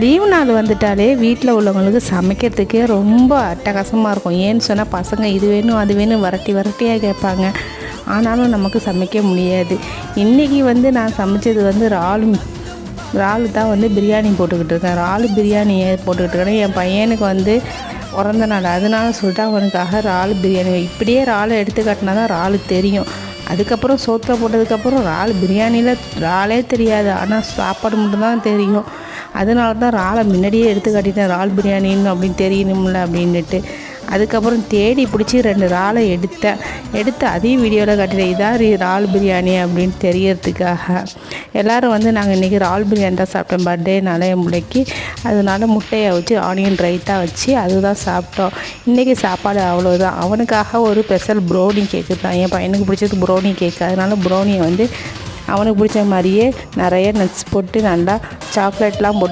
Leave நாள் வந்துட்டாலே வீட்டில் உள்ளவங்களுக்கு சமைக்கிறதுக்கே ரொம்ப அட்டகாசமாக இருக்கும். ஏன்னு சொன்னால் பசங்க இது வேணும் அது வேணும் வரட்டி வரட்டியாக கேட்பாங்க. ஆனாலும் நமக்கு சமைக்க முடியாது. இன்றைக்கி வந்து நான் சமைச்சது வந்து இறாலு இறாலு தான் வந்து பிரியாணி போட்டுக்கிட்டு இருக்கேன். இறால் பிரியாணியை போட்டுக்கிட்டு இருக்கேன் என் பையனுக்கு வந்து பிறந்த நாள். அதனால சொல்லிட்டு அவனுக்காக இறால் பிரியாணி இப்படியே இறாலை எடுத்து காட்டினா தான் இறால் தெரியும். அதுக்கப்புறம் சோத்தில் போட்டதுக்கப்புறம் இறால் பிரியாணியில் இறாலே தெரியாது. ஆனால் சாப்பாடு மட்டும்தான் தெரியும். அதனால தான் இறாலை முன்னாடியே எடுத்து காட்டிட்டேன். இறால் பிரியாணின்னு அப்படின்னு தெரியணும்ல அப்படின்னுட்டு. அதுக்கப்புறம் தேடி பிடிச்சி ரெண்டு இறாலை எடுத்தேன். எடுத்து அதையும் வீடியோவில் காட்டிட்டேன். இதான் ரி- இறால் பிரியாணி அப்படின்னு தெரியறதுக்காக. எல்லோரும் வந்து நாங்கள் இன்றைக்கி இறால் பிரியாணி தான் சாப்பிட்டோம். பர்த்டேனால என் பிள்ளைக்கு அதனால முட்டையை வச்சு ஆனியன் ரைத்தா வச்சு அதுதான் சாப்பிட்டோம். இன்றைக்கி சாப்பாடு அவ்வளோதான் அவனுக்காக ஒரு ஸ்பெஷல் ப்ரௌனி கேக்கு தான் என் பையனுக்கு பிடிச்சது ப்ரௌனி கேக்கு. அதனால ப்ரௌனியை வந்து அவனுக்கு பிடிச்ச மாதிரியே நிறைய நட்ஸ் போட்டு நல்லா சாக்லேட்லாம் போட்டு